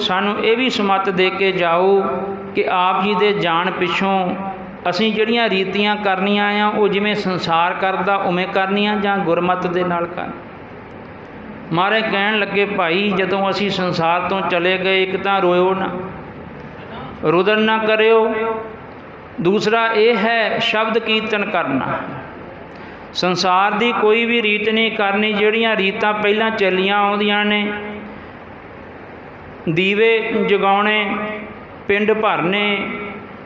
ਸਾਨੂੰ ਇਹ ਵੀ ਸਮੱਤ ਦੇ ਕੇ ਜਾਓ ਕਿ ਆਪ ਜੀ ਦੇ ਜਾਣ ਪਿੱਛੋਂ ਅਸੀਂ ਜਿਹੜੀਆਂ ਰੀਤੀਆਂ ਕਰਨੀਆਂ ਆ, ਉਹ ਜਿਵੇਂ ਸੰਸਾਰ ਕਰਦਾ, ਉਵੇਂ ਕਰਨੀਆਂ ਜਾਂ ਗੁਰਮਤ ਦੇ ਨਾਲ ਕਰਨ? ਮਾਰੇ ਕਹਿਣ ਲੱਗੇ, ਭਾਈ, ਜਦੋਂ ਅਸੀਂ ਸੰਸਾਰ ਤੋਂ ਚਲੇ ਗਏ, ਇੱਕ ਤਾਂ ਰੋਇਓ ਨਾ, ਰੁਦਨ ਨਾ ਕਰਿਓ। ਦੂਸਰਾ ਇਹ ਹੈ, ਸ਼ਬਦ ਕੀਰਤਨ ਕਰਨਾ। ਸੰਸਾਰ ਦੀ ਕੋਈ ਵੀ ਰੀਤ ਨਹੀਂ ਕਰਨੀ, ਜਿਹੜੀਆਂ ਰੀਤਾਂ ਪਹਿਲਾਂ ਚੱਲੀਆਂ ਆਉਂਦੀਆਂ ਨੇ ਦੀਵੇ ਜਗਾਉਣੇ, ਪਿੰਡ ਭਰਨੇ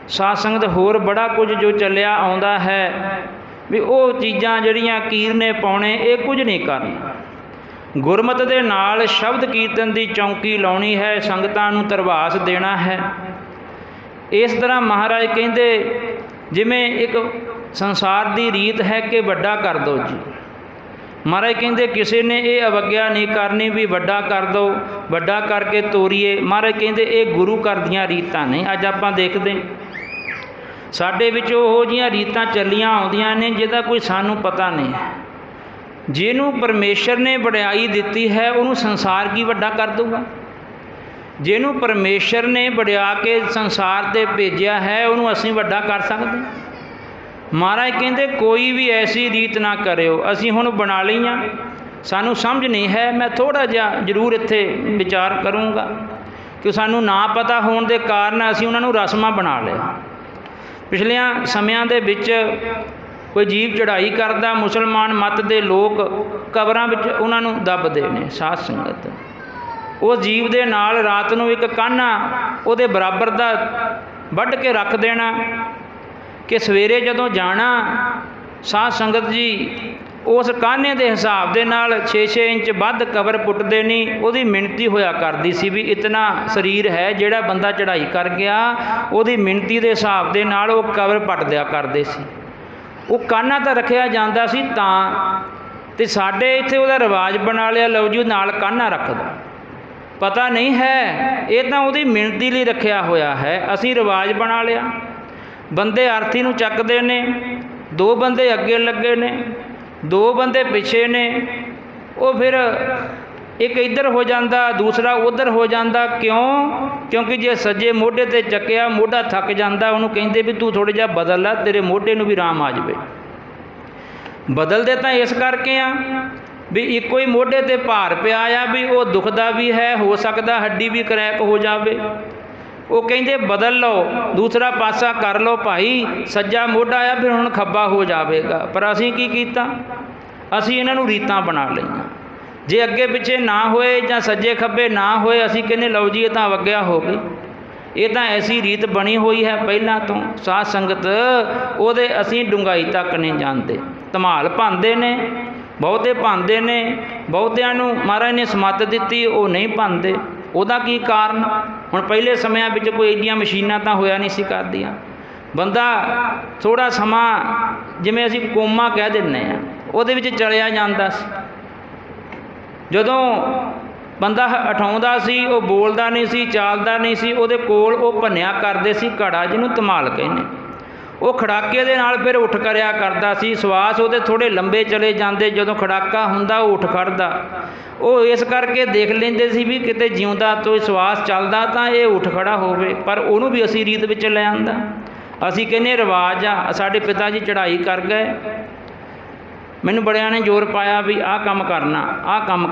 ਸਾਧ ਸੰਗਤ ਹੋਰ ਬੜਾ ਕੁਝ ਜੋ ਚੱਲਿਆ ਆਉਂਦਾ ਹੈ ਵੀ ਉਹ ਚੀਜ਼ਾਂ ਜਿਹੜੀਆਂ ਕੀਰਨੇ ਪਾਉਣੇ, ਇਹ ਕੁਝ ਨਹੀਂ ਕਰਨਾ। ਗੁਰਮਤ ਦੇ ਨਾਲ ਸ਼ਬਦ ਕੀਰਤਨ ਦੀ ਚੌਂਕੀ ਲਾਉਣੀ ਹੈ, ਸੰਗਤਾਂ ਨੂੰ ਤਰਵਾਸ ਦੇਣਾ ਹੈ। ਇਸ ਤਰ੍ਹਾਂ ਮਹਾਰਾਜ ਕਹਿੰਦੇ, ਜਿਵੇਂ ਇੱਕ ਸੰਸਾਰ ਦੀ ਰੀਤ ਹੈ ਕਿ ਵੱਡਾ ਕਰ ਦਿਓ ਜੀ। ਮਹਾਰਾਜ ਕਹਿੰਦੇ, ਕਿਸੇ ਨੇ ਇਹ ਅਵਗਿਆ ਨਹੀਂ ਕਰਨੀ ਵੀ ਵੱਡਾ ਕਰ ਦਿਓ ਵੱਡਾ ਕਰਕੇ ਤੋਰੀਏ। ਮਹਾਰਾਜ ਕਹਿੰਦੇ, ਇਹ ਗੁਰੂ ਘਰ ਦੀਆਂ ਰੀਤਾਂ ਨਹੀਂ ਅੱਜ ਆਪਾਂ ਦੇਖਦੇ ਸਾਡੇ ਵਿੱਚ ਉਹੋ ਜੀਆਂ ਰੀਤਾਂ ਚੱਲੀਆਂ ਆਉਂਦੀਆਂ ਨੇ, ਜਿਹਦਾ ਕੋਈ ਸਾਨੂੰ ਪਤਾ ਨਹੀਂ। ਜਿਹਨੂੰ ਪਰਮੇਸ਼ਰ ਨੇ ਵਡਿਆਈ ਦਿੱਤੀ ਹੈ, ਉਹਨੂੰ ਸੰਸਾਰ ਕੀ ਵੱਡਾ ਕਰ ਦੂਗਾ ਜਿਹਨੂੰ ਪਰਮੇਸ਼ਰ ਨੇ ਵਡਿਆ ਕੇ ਸੰਸਾਰ ਤੇ ਭੇਜਿਆ ਹੈ, ਉਹਨੂੰ ਅਸੀਂ ਵੱਡਾ ਕਰ ਸਕਦੇ ਹਾਂ? ਮਹਾਰਾਜ ਕਹਿੰਦੇ, ਕੋਈ ਵੀ ਐਸੀ ਰੀਤ ਨਾ ਕਰਿਓ, ਅਸੀਂ ਹੁਣ ਬਣਾ ਲਈਆਂ ਸਾਨੂੰ ਸਮਝ ਨਹੀਂ ਹੈ, ਮੈਂ ਥੋੜਾ ਜਿਹਾ ਜ਼ਰੂਰ ਇੱਥੇ ਵਿਚਾਰ ਕਰੂੰਗਾ ਕਿ ਸਾਨੂੰ ਨਾ ਪਤਾ ਹੋਣ ਦੇ ਕਾਰਨ ਅਸੀਂ ਉਹਨਾਂ ਨੂੰ ਰਸਮਾਂ ਬਣਾ ਲਿਆ ਪਿਛਲਿਆਂ ਸਮਿਆਂ ਦੇ ਵਿੱਚ ਕੋਈ ਜੀਵ ਚੜ੍ਹਾਈ ਕਰਦਾ, ਮੁਸਲਮਾਨ ਮਤ ਦੇ ਲੋਕ ਕਬਰਾਂ ਵਿੱਚ ਉਹਨਾਂ ਨੂੰ ਦੱਬਦੇ ਨੇ, ਸਾਧ ਸੰਗਤ। ਉਹ ਜੀਵ ਦੇ ਨਾਲ ਰਾਤ ਨੂੰ ਇੱਕ ਕਾਨਾ ਉਹਦੇ ਬਰਾਬਰ ਦਾ ਵੱਢ ਕੇ ਰੱਖ ਦੇਣਾ ਕਿ ਸਵੇਰੇ ਜਦੋਂ ਜਾਣਾ, ਸਾਧ ਸੰਗਤ ਜੀ, ਉਸ ਕਾਹਨੇ ਦੇ ਹਿਸਾਬ ਦੇ ਨਾਲ 6-6 ਇੰਚ ਵੱਧ ਕਵਰ ਪੁੱਟਦੇ ਨਹੀਂ ਉਹਦੀ ਮਿਣਤੀ ਹੋਇਆ ਕਰਦੀ ਸੀ ਵੀ ਇਤਨਾ ਸਰੀਰ ਹੈ ਜਿਹੜਾ ਬੰਦਾ ਚੜ੍ਹਾਈ ਕਰ ਗਿਆ, ਉਹਦੀ ਮਿਣਤੀ ਦੇ ਹਿਸਾਬ ਦੇ ਨਾਲ ਉਹ ਕਵਰ ਪੱਟ ਦਿਆ ਕਰਦੇ ਸੀ। ਉਹ ਕਾਨਾ ਤਾਂ ਰੱਖਿਆ ਜਾਂਦਾ ਸੀ? ਤਾਂ ਤੇ ਸਾਡੇ ਇੱਥੇ ਉਹਦਾ ਰਿਵਾਜ ਬਣਾ ਲਿਆ, ਲਓ ਜੀ ਉਹ ਨਾਲ ਕਾਨਾ ਰੱਖਦਾ? ਪਤਾ ਨਹੀਂ ਹੈ, ਇਹ ਤਾਂ ਉਹਦੀ ਮਿਣਤੀ ਲਈ ਰੱਖਿਆ ਹੋਇਆ ਹੈ, ਅਸੀਂ ਰਿਵਾਜ ਬਣਾ ਲਿਆ। ਬੰਦੇ ਆਰਥੀ ਨੂੰ ਚੱਕਦੇ ਨੇ, ਦੋ ਬੰਦੇ ਅੱਗੇ ਲੱਗੇ ਨੇ, ਦੋ ਬੰਦੇ ਪਿੱਛੇ ਨੇ, ਉਹ ਫਿਰ ਇੱਕ ਇੱਧਰ ਹੋ ਜਾਂਦਾ, ਦੂਸਰਾ ਉੱਧਰ ਹੋ ਜਾਂਦਾ, ਕਿਉਂ? ਕਿਉਂਕਿ ਜੇ ਸੱਜੇ ਮੋਢੇ ਤੇ ਚੱਕਿਆ, ਮੋਢਾ ਥੱਕ ਜਾਂਦਾ, ਉਹਨੂੰ ਕਹਿੰਦੇ ਵੀ ਤੂੰ ਥੋੜਾ ਜਿਹਾ ਬਦਲ ਲੈ, ਤੇਰੇ ਮੋਢੇ ਨੂੰ ਵੀ ਆਰਾਮ ਆ ਜਾਵੇ। ਬਦਲਦੇ ਤਾਂ ਇਸ ਕਰਕੇ ਆ ਵੀ ਇੱਕੋ ਹੀ ਮੋਢੇ ਤੇ ਭਾਰ ਪਿਆ ਆ ਵੀ ਉਹ ਦੁਖਦਾ ਵੀ ਹੈ, ਹੋ ਸਕਦਾ ਹੱਡੀ ਵੀ ਕਰੈਕ ਹੋ ਜਾਵੇ। ਉਹ ਕਹਿੰਦੇ ਬਦਲ ਲਓ, ਦੂਸਰਾ ਪਾਸਾ ਕਰ ਲਓ ਭਾਈ, ਸੱਜਾ ਮੋਢਾ ਆ, ਫਿਰ ਹੁਣ ਖੱਬਾ ਹੋ ਜਾਵੇਗਾ। ਪਰ ਅਸੀਂ ਕੀ ਕੀਤਾ? ਅਸੀਂ ਇਹਨਾਂ ਨੂੰ ਰੀਤਾਂ ਬਣਾ ਲਈਆਂ। ਜੇ ਅੱਗੇ ਪਿੱਛੇ ਨਾ ਹੋਏ ਜਾਂ ਸੱਜੇ ਖੱਬੇ ਨਾ ਹੋਏ, ਅਸੀਂ ਕਹਿੰਦੇ ਲਓ ਜੀ, ਇਹ ਤਾਂ ਵਗਿਆ ਹੋ ਗਈ। ਇਹ ਤਾਂ ਐਸੀ ਰੀਤ ਬਣੀ ਹੋਈ ਹੈ ਪਹਿਲਾਂ ਤੋਂ। ਸਾਧ ਸੰਗਤ, ਉਹਦੇ ਅਸੀਂ ਡੁੰਗਾਈ ਤੱਕ ਨਹੀਂ ਜਾਂਦੇ। ਧਮਾਲ ਪਾਉਂਦੇ ਨੇ, ਬਹੁਤੇ ਪਾਉਂਦੇ ਨੇ, ਬਹੁਤਿਆਂ ਨੂੰ ਮਹਾਰਾਜ ਨੇ ਸਮੱਤ ਦਿੱਤੀ, ਉਹ ਨਹੀਂ ਪਾਉਂਦੇ ਉਹਦਾ ਕੀ ਕਾਰਨ? ਹੁਣ ਪਹਿਲੇ ਸਮਿਆਂ ਵਿੱਚ ਕੋਈ ਏਡੀਆਂ ਮਸ਼ੀਨਾਂ ਤਾਂ ਹੋਇਆ ਨਹੀਂ ਸੀ ਕਰਦੀਆਂ ਬੰਦਾ ਥੋੜਾ ਸਮਾਂ ਜਿਵੇਂ ਅਸੀਂ ਕੋਮਾ ਕਹਿ ਦਿੰਨੇ ਆ ਉਹਦੇ ਵਿੱਚ ਚਲਿਆ ਜਾਂਦਾ ਸੀ। ਜਦੋਂ ਬੰਦਾ ਉਠਾਉਂਦਾ ਸੀ, ਉਹ ਬੋਲਦਾ ਨਹੀਂ ਸੀ, ਚਾਲਦਾ ਨਹੀਂ ਸੀ, ਉਹਦੇ ਕੋਲ ਉਹ ਭੰਨਿਆ ਕਰਦੇ ਸੀ, ਘੜਾ ਜਿਹਨੂੰ ਧਮਾਲ ਕਹਿੰਦੇ। ਉਹ ਖੜਾਕੇ ਦੇ ਨਾਲ ਫਿਰ ਉੱਠ ਕਰਿਆ ਕਰਦਾ ਸੀ। ਸਵਾਸ ਉਹਦੇ ਥੋੜੇ ਲੰਬੇ ਚਲੇ ਜਾਂਦੇ, ਜਦੋਂ ਖੜਾਕਾ ਹੁੰਦਾ ਉਹ ਉੱਠ ਖੜਦਾ। ਉਹ ਇਸ ਕਰਕੇ ਦੇਖ ਲੈਂਦੇ ਸੀ ਵੀ ਕਿਤੇ ਜਿਉਂਦਾ ਤੋਂ ਸਵਾਸ ਚੱਲਦਾ ਤਾਂ ਇਹ ਉੱਠ ਖੜਾ ਹੋਵੇ, ਪਰ ਉਹਨੂੰ ਵੀ ਅਸੀਂ ਰੀਤ ਵਿੱਚ ਲੈ ਆਂਦਾ। ਅਸੀਂ ਕਹਿੰਦੇ ਰਿਵਾਜ ਆ, ਸਾਡੇ ਪਿਤਾ ਜੀ ਚੜ੍ਹਾਈ ਕਰ ਗਏ। ਮੈਨੂੰ ਬੜਿਆਂ ਨੇ ਜ਼ੋਰ ਪਾਇਆ ਵੀ ਆਹ ਕੰਮ ਕਰਨਾ, ਆਹ ਕੰਮ